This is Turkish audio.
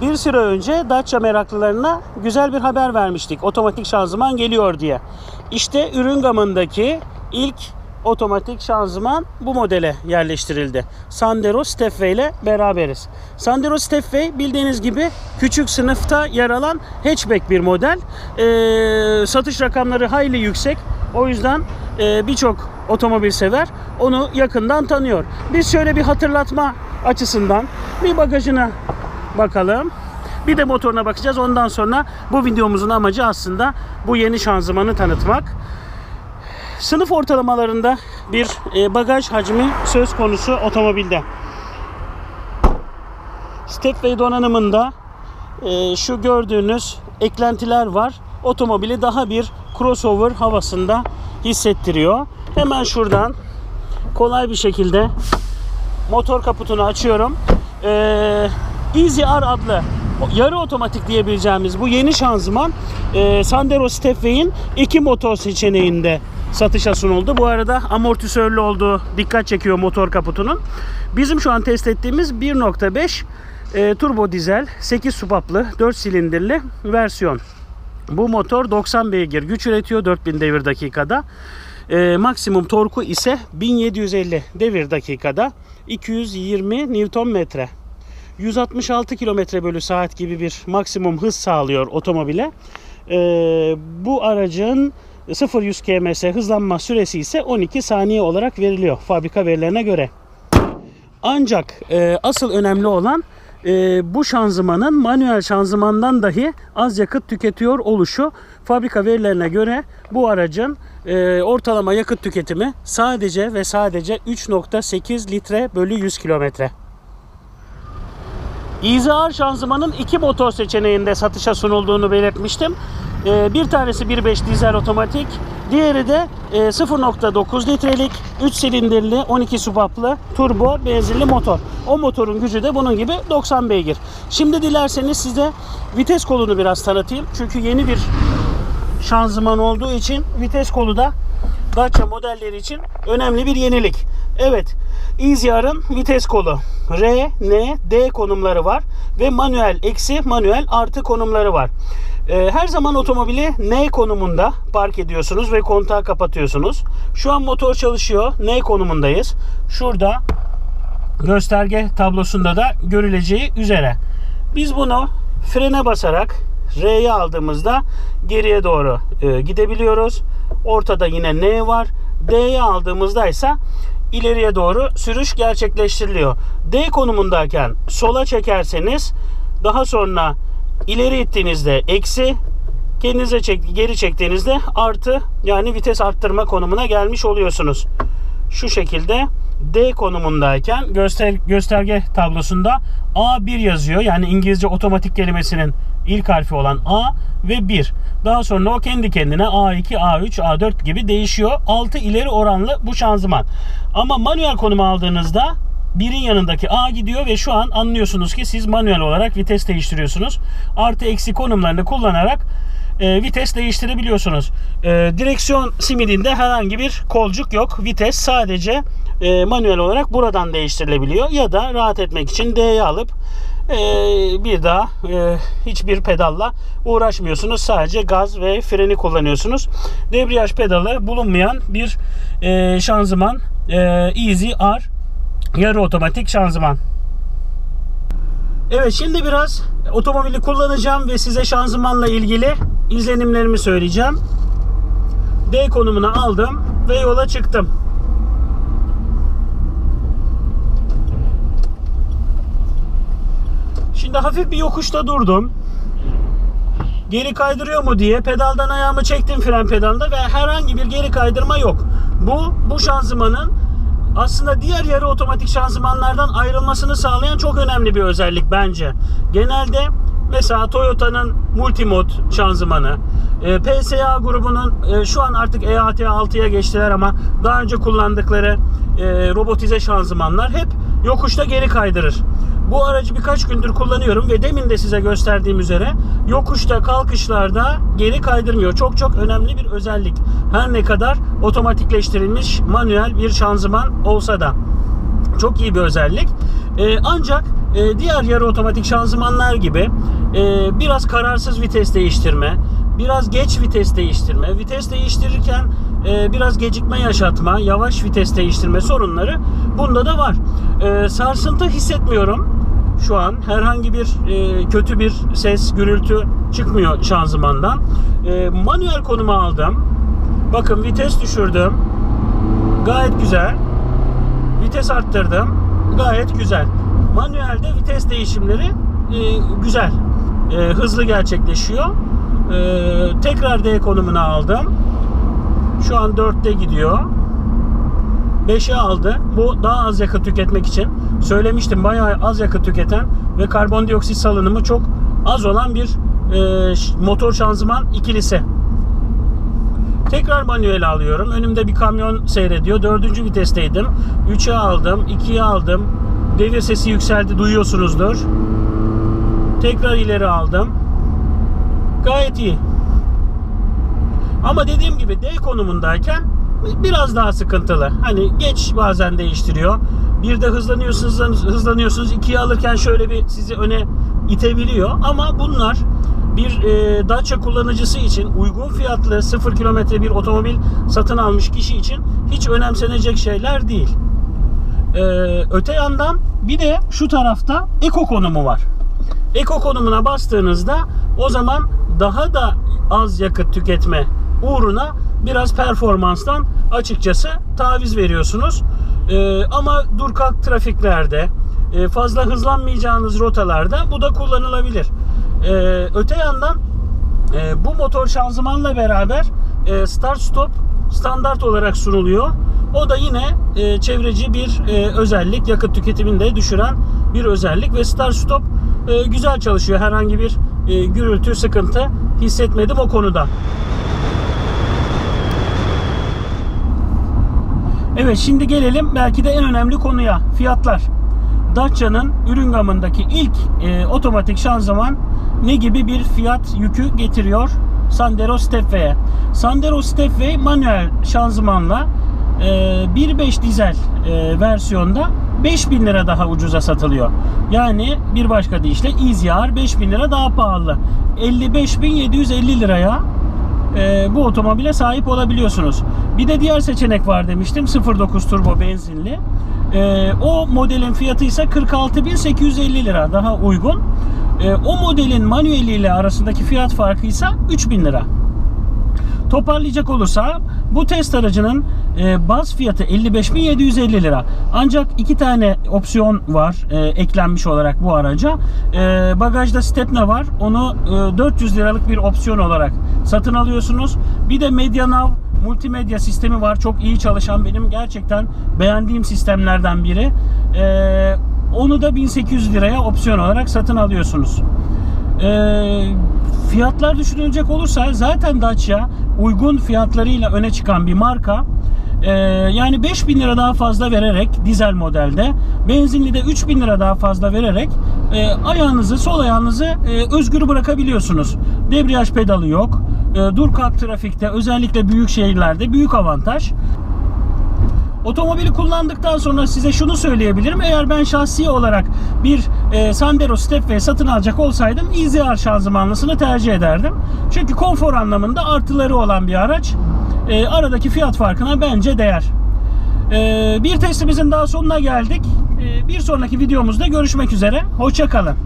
bir süre önce Dacia meraklılarına güzel bir haber vermiştik. Otomatik şanzıman geliyor diye. İşte ürün gamındaki ilk otomatik şanzıman bu modele yerleştirildi. Sandero Stepway ile beraberiz. Sandero Stepway bildiğiniz gibi küçük sınıfta yer alan hatchback bir model. Ee, satış rakamları hayli yüksek. O yüzden e, birçok otomobil sever onu yakından tanıyor. Biz şöyle bir hatırlatma açısından bir bagajına bakalım. Bir de motoruna bakacağız. Ondan sonra bu videomuzun amacı aslında bu yeni şanzımanı tanıtmak. Sınıf ortalamalarında bir e, bagaj hacmi söz konusu otomobilde. Stepway donanımında e, şu gördüğünüz eklentiler var. Otomobili daha bir crossover havasında hissettiriyor. Hemen şuradan kolay bir şekilde motor kaputunu açıyorum. Ee, Easy R adlı yarı otomatik diyebileceğimiz bu yeni şanzıman e, Sandero Stepway'in iki motor seçeneğinde satışa sunuldu. Bu arada amortisörlü olduğu dikkat çekiyor motor kaputunun. Bizim şu an test ettiğimiz 1.5 e, turbo dizel 8 supaplı 4 silindirli versiyon. Bu motor 90 beygir güç üretiyor 4000 devir dakikada. E, maksimum torku ise 1750 devir dakikada 220 Newton metre. 166 km bölü saat gibi bir maksimum hız sağlıyor otomobile. E, bu aracın 0-100 kms hızlanma süresi ise 12 saniye olarak veriliyor fabrika verilerine göre. Ancak e, asıl önemli olan e, bu şanzımanın manuel şanzımandan dahi az yakıt tüketiyor oluşu. Fabrika verilerine göre bu aracın e, ortalama yakıt tüketimi sadece ve sadece 3.8 litre bölü 100 kilometre. İzahar şanzımanın iki motor seçeneğinde satışa sunulduğunu belirtmiştim. Ee, bir tanesi 1.5 dizel otomatik, diğeri de e, 0.9 litrelik 3 silindirli 12 supaplı turbo benzinli motor. O motorun gücü de bunun gibi 90 beygir. Şimdi dilerseniz size vites kolunu biraz tanıtayım. Çünkü yeni bir şanzıman olduğu için vites kolu da Dacia modelleri için önemli bir yenilik. Evet, EasyR'ın vites kolu R, N, D konumları var ve manuel eksi manuel artı konumları var. Ee, her zaman otomobili N konumunda park ediyorsunuz ve kontağı kapatıyorsunuz. Şu an motor çalışıyor. N konumundayız. Şurada gösterge tablosunda da görüleceği üzere. Biz bunu frene basarak R'ye aldığımızda geriye doğru e, gidebiliyoruz. Ortada yine N var. D'ye aldığımızda ise ileriye doğru sürüş gerçekleştiriliyor. D konumundayken sola çekerseniz daha sonra ileri ittiğinizde eksi kendinize çek, geri çektiğinizde artı yani vites arttırma konumuna gelmiş oluyorsunuz. Şu şekilde D konumundayken göster gösterge tablosunda A1 yazıyor. Yani İngilizce otomatik kelimesinin ilk harfi olan A ve 1. Daha sonra o kendi kendine A2, A3, A4 gibi değişiyor. 6 ileri oranlı bu şanzıman. Ama manuel konumu aldığınızda birin yanındaki A gidiyor ve şu an anlıyorsunuz ki siz manuel olarak vites değiştiriyorsunuz. Artı eksi konumlarını kullanarak e, vites değiştirebiliyorsunuz. E, direksiyon simidinde herhangi bir kolcuk yok. Vites sadece e, manuel olarak buradan değiştirilebiliyor. Ya da rahat etmek için D'ye alıp e, bir daha e, hiçbir pedalla uğraşmıyorsunuz. Sadece gaz ve freni kullanıyorsunuz. Debriyaj pedalı bulunmayan bir e, şanzıman e, Easy R yarı otomatik şanzıman. Evet şimdi biraz otomobili kullanacağım ve size şanzımanla ilgili izlenimlerimi söyleyeceğim. D konumuna aldım ve yola çıktım. Şimdi hafif bir yokuşta durdum. Geri kaydırıyor mu diye pedaldan ayağımı çektim fren pedalında ve herhangi bir geri kaydırma yok. Bu bu şanzımanın aslında diğer yarı otomatik şanzımanlardan ayrılmasını sağlayan çok önemli bir özellik bence. Genelde mesela Toyota'nın Multimod şanzımanı, e, PSA grubunun e, şu an artık EAT 6'ya geçtiler ama daha önce kullandıkları e, robotize şanzımanlar hep yokuşta geri kaydırır. Bu aracı birkaç gündür kullanıyorum ve demin de size gösterdiğim üzere yokuşta kalkışlarda geri kaydırmıyor. Çok çok önemli bir özellik. Her ne kadar otomatikleştirilmiş manuel bir şanzıman olsa da. Çok iyi bir özellik. Ee, ancak e, diğer yarı otomatik şanzımanlar gibi e, biraz kararsız vites değiştirme, biraz geç vites değiştirme, vites değiştirirken e, biraz gecikme yaşatma, yavaş vites değiştirme sorunları bunda da var. E, sarsıntı hissetmiyorum şu an. Herhangi bir e, kötü bir ses, gürültü çıkmıyor şanzımandan. E, manuel konuma aldım. Bakın vites düşürdüm. Gayet güzel. Vites arttırdım. Gayet güzel. Manuelde vites değişimleri e, güzel. E, hızlı gerçekleşiyor. E, tekrar D konumuna aldım. Şu an 4'te gidiyor. 5'e aldı. Bu daha az yakıt tüketmek için. Söylemiştim bayağı az yakıt tüketen ve karbondioksit salınımı çok az olan bir e, motor şanzıman ikilisi. Tekrar manuel alıyorum. Önümde bir kamyon seyrediyor. Dördüncü vitesteydim. 3'e aldım. 2'ye aldım. Devir sesi yükseldi. Duyuyorsunuzdur. Tekrar ileri aldım. Gayet iyi. Ama dediğim gibi D konumundayken biraz daha sıkıntılı. Hani geç bazen değiştiriyor. Bir de hızlanıyorsunuz, hızlanıyorsunuz. ikiye alırken şöyle bir sizi öne itebiliyor. Ama bunlar bir e, Dacia kullanıcısı için uygun fiyatlı 0 kilometre bir otomobil satın almış kişi için hiç önemsenecek şeyler değil. Ee, öte yandan bir de şu tarafta eko konumu var. Eko konumuna bastığınızda o zaman daha da az yakıt tüketme uğruna biraz performanstan açıkçası taviz veriyorsunuz. Ee, ama dur kalk trafiklerde e, fazla hızlanmayacağınız rotalarda bu da kullanılabilir. Ee, öte yandan e, bu motor şanzımanla beraber e, start stop standart olarak sunuluyor. O da yine e, çevreci bir e, özellik, yakıt tüketimini de düşüren bir özellik ve start stop e, güzel çalışıyor. Herhangi bir e, gürültü, sıkıntı hissetmedim o konuda. Evet şimdi gelelim belki de en önemli konuya fiyatlar. Dacia'nın ürün gamındaki ilk e, otomatik şanzıman ne gibi bir fiyat yükü getiriyor Sandero Stepway'e? Sandero Stepway manuel şanzımanla e, 1.5 dizel e, versiyonda 5000 lira daha ucuza satılıyor. Yani bir başka deyişle Easy R 5000 lira daha pahalı. 55.750 liraya e, bu otomobile sahip olabiliyorsunuz. Bir de diğer seçenek var demiştim 09 turbo benzinli. E, o modelin fiyatı ise 46.850 lira daha uygun. E, o modelin manueliyle arasındaki fiyat farkı ise 3000 lira. Toparlayacak olursa bu test aracının e, baz fiyatı 55.750 lira. Ancak iki tane opsiyon var e, eklenmiş olarak bu araca. E, bagajda stepne var. Onu e, 400 liralık bir opsiyon olarak satın alıyorsunuz. Bir de MediaNav multimedya sistemi var. Çok iyi çalışan benim gerçekten beğendiğim sistemlerden biri. E, onu da 1800 liraya opsiyon olarak satın alıyorsunuz. Ee, fiyatlar düşünülecek olursa zaten Dacia uygun fiyatlarıyla öne çıkan bir marka. Ee, yani 5000 lira daha fazla vererek dizel modelde, benzinli de 3000 lira daha fazla vererek e, ayağınızı, sol ayağınızı e, özgür bırakabiliyorsunuz. Debriyaj pedalı yok. E, dur kalk trafikte özellikle büyük şehirlerde büyük avantaj. Otomobili kullandıktan sonra size şunu söyleyebilirim. Eğer ben şahsi olarak bir e, Sandero Stepway satın alacak olsaydım Easy R şanzımanlısını tercih ederdim. Çünkü konfor anlamında artıları olan bir araç. E, aradaki fiyat farkına bence değer. E, bir testimizin daha sonuna geldik. E, bir sonraki videomuzda görüşmek üzere. Hoşçakalın.